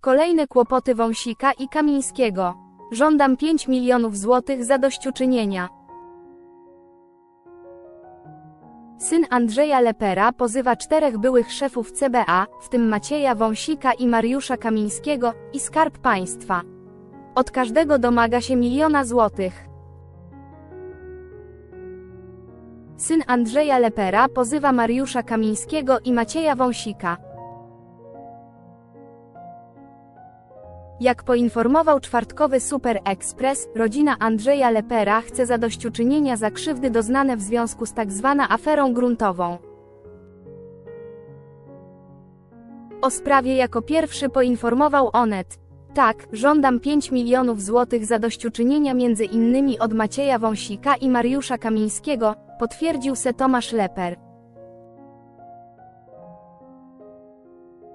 Kolejne kłopoty Wąsika i Kamińskiego. Żądam 5 milionów złotych zadośćuczynienia. Syn Andrzeja Lepera pozywa czterech byłych szefów CBA, w tym Macieja Wąsika i Mariusza Kamińskiego, i Skarb Państwa. Od każdego domaga się miliona złotych. Syn Andrzeja Lepera pozywa Mariusza Kamińskiego i Macieja Wąsika. Jak poinformował czwartkowy Super Express, rodzina Andrzeja Lepera chce zadośćuczynienia za krzywdy doznane w związku z tzw. aferą gruntową. O sprawie jako pierwszy poinformował Onet. Tak, żądam 5 milionów złotych zadośćuczynienia między innymi od Macieja Wąsika i Mariusza Kamińskiego, potwierdził se Tomasz Leper.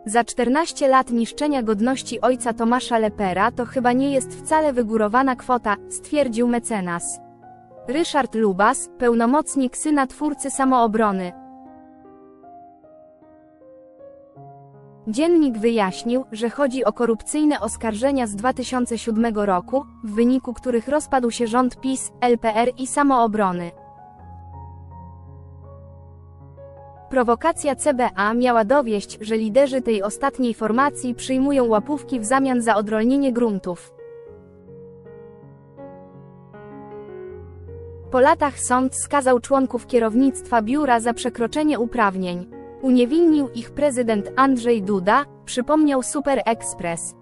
Za 14 lat niszczenia godności ojca Tomasza Lepera to chyba nie jest wcale wygórowana kwota, stwierdził mecenas. Ryszard Lubas, pełnomocnik syna twórcy samoobrony. Dziennik wyjaśnił, że chodzi o korupcyjne oskarżenia z 2007 roku, w wyniku których rozpadł się rząd PiS, LPR i samoobrony. Prowokacja CBA miała dowieść, że liderzy tej ostatniej formacji przyjmują łapówki w zamian za odrolnienie gruntów. Po latach sąd skazał członków kierownictwa biura za przekroczenie uprawnień. Uniewinnił ich prezydent Andrzej Duda, przypomniał Super Express.